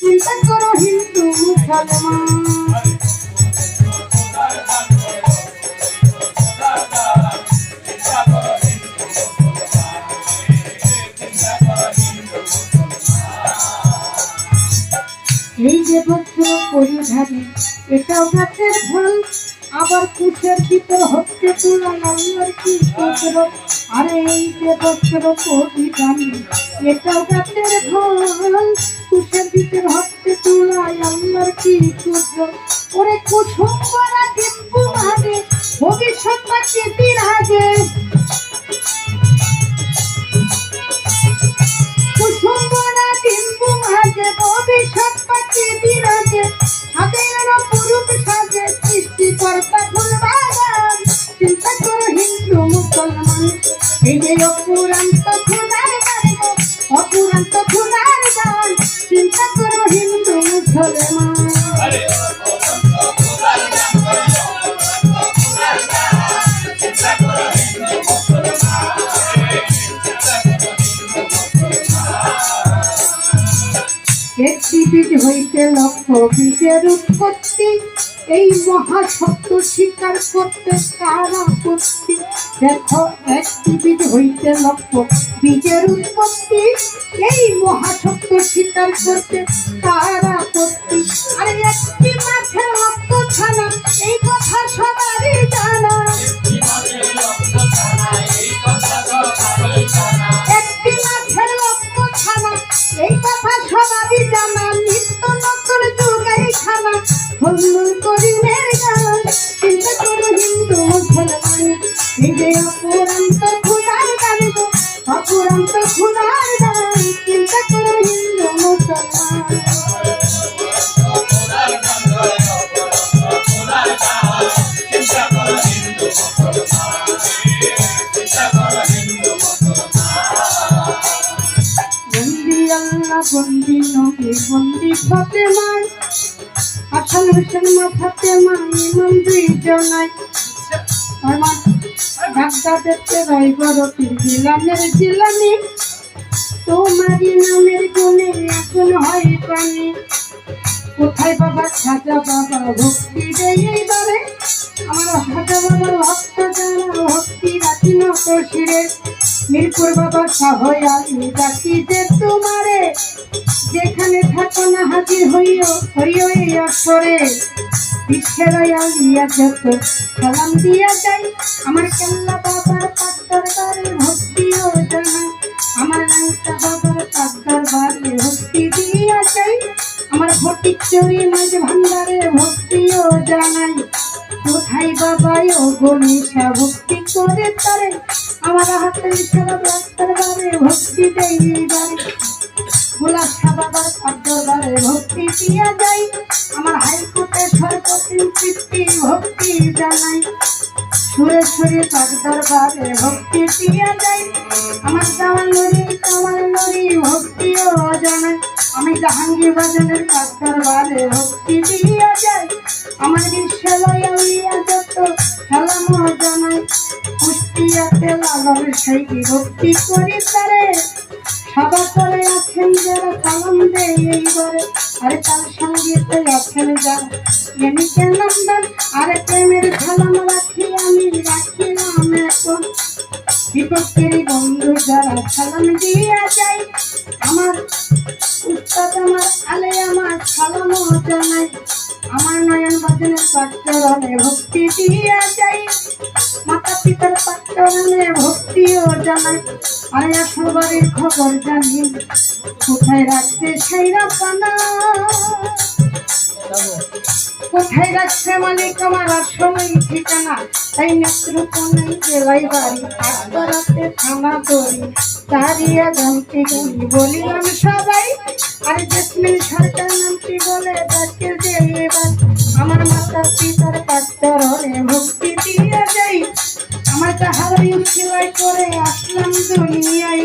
চিন্তা করো হিন্দু মুসলমান? এই যে বস্ত্র পরিধানে এটাও গাছের ফল আবার কুশের ভিতর হচ্ছে তুলা আল্লাহর কি আরে এই যে বস্ত্র পরিধানে এটাও গাছের ফল কুশের দিকের হচ্ছে তুলা আমার কি পুত্র ওরে কুসুম করা ভবিষ্যৎ পাচ্ছে করো হিন্দু মুসলমান একটি বীজ হইতে লক্ষ বীজের উৎপত্তি। এই মহাসত্য স্বীকার করতে তারা আপত্তি। দেখো একটি হইতে লক্ষ্য। বীজের উৎপত্তি। এই মহাসত্য স্বীকার করতে তারা আপত্তি। আরে একটি মাছের লক্ষ্য ছানা করিমের গান, চিন্তা করো হিন্দু মুসলমান যে অপুরান্ত খুদার গান গো, অপুরান্ত খুদার গান। চিন্তা করো হিন্দু মুসলমান বন্দি আল্লাহ, বন্দি নবী, বন্দি হাসান হোসেন মাথাতে মানি মন্দির জনাই। আমার ঢাকা দেখতে ভাই বড় পীর জিলানের জিলানি। তোমারই নামের গুণে এখন হয় পানি কোথায় বাবা খাজা বাবা ভক্তি দেয় এইবারে? আমার খাজা বাবার ভক্ত যারা ভক্তি রাখি না তো শিরে। মিরপুর বাবা শাহ আলী ডাকি যে তোমারে, যেখানে থাকো না হাজির হইও হইও এই আসরে। বিশ্বের আলিয়া যত সালাম দিয়া যাই, আমার কেল্লা বাবার পাক দরবারে ভক্তিও জানাই। আমার নাঙ্কা বাবার পাক দরবারে ভক্তি দিয়া যাই, আমার ফটিক চুরি মাঝ ভান্ডারে ভক্তিও জানাই। কোথায় বাবাই ও গণেশা ভক্তি করে তারে আমার হাতে সারা দরবারে ভক্তি দেই বাড়ি ভোলা বাবার দরবারে ভক্তি দিয়া যাই। আমার হাইকোর্টে সর্বদিন তৃপ্তি ভক্তি জানাই। সুরে সুরে তার দরবারে ভক্তি দিয়া যাই। আমার জামাল নরি কামাল নরি ভক্তিও জানাই আমি জাহাঙ্গীর বাজানের কাজ দরবারে ভক্তি দিয়া যাই। আমার বিশ্বলয় আলিয়া যত সালাম জানাই কুষ্টিয়াতে লালন সেই ভক্তি করি তারে। সদা করে আছেন যারা সালাম দেয় এইবারে। আরে তার সঙ্গীতে আছেন যারা। এমিকে নন্দন আরে প্রেমের সালাম রাখি বিপক্ষের বন্ধু যারা সালাম দিয়া যাই আমার উস্তাদ আমার আলে আমার সালামও জানাই আমার নয়ন বাজনের পাত্ররণে ভক্তি দিয়া যাই মাতা পিতার পাত্ররণে ভক্তিও জানাই আসল বাড়ির খবর জানি, কোথায় রাখছে সাইরা পানা কোথায় রাখছে মালিক? আমার আসলেই ঠিকানা। তাই নেত্রকোনাই জেলাই বাড়ি আটবারাতে থানা দড়ি দাঁড়িয়ে গামতি গানি বলিলাম সবাই। আরে জেসমিন সরকার নামটি বলে ডাকে যে এবার। আমার মাতা পিতার পাত্ররে ভক্তি দিয়ে যাই আমার তাহারই সেলাই করে আসলাম দুনিয়ায়।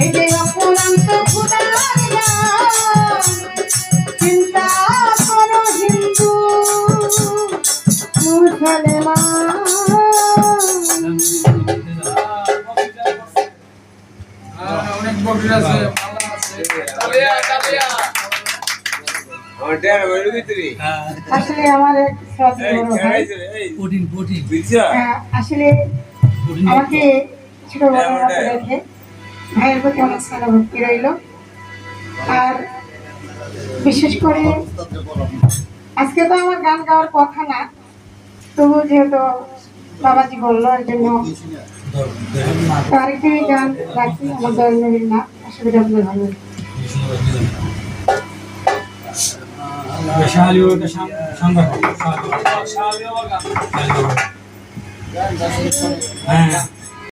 এই যে অপুরন্ত খুদার চিন্তা করো হিন্দু মুসলমান। অনেক বকরি আছে বাড়ির ভিতরে আসলে আমার আহ, আসলে আমাকে ছোট বড় মতো রেখে ভাইয়ের প্রতি অনেক স্নেহ ভক্তি রইল। আর বিশেষ করে আজকে তো আমার গান গাওয়ার কথা না, তবু যেহেতু বাবাজি বলল এর জন্য আরেকটি গান রাখি, আমার দয়ানবীর না অসুবিধা হলে ভালো। হ্যাঁ।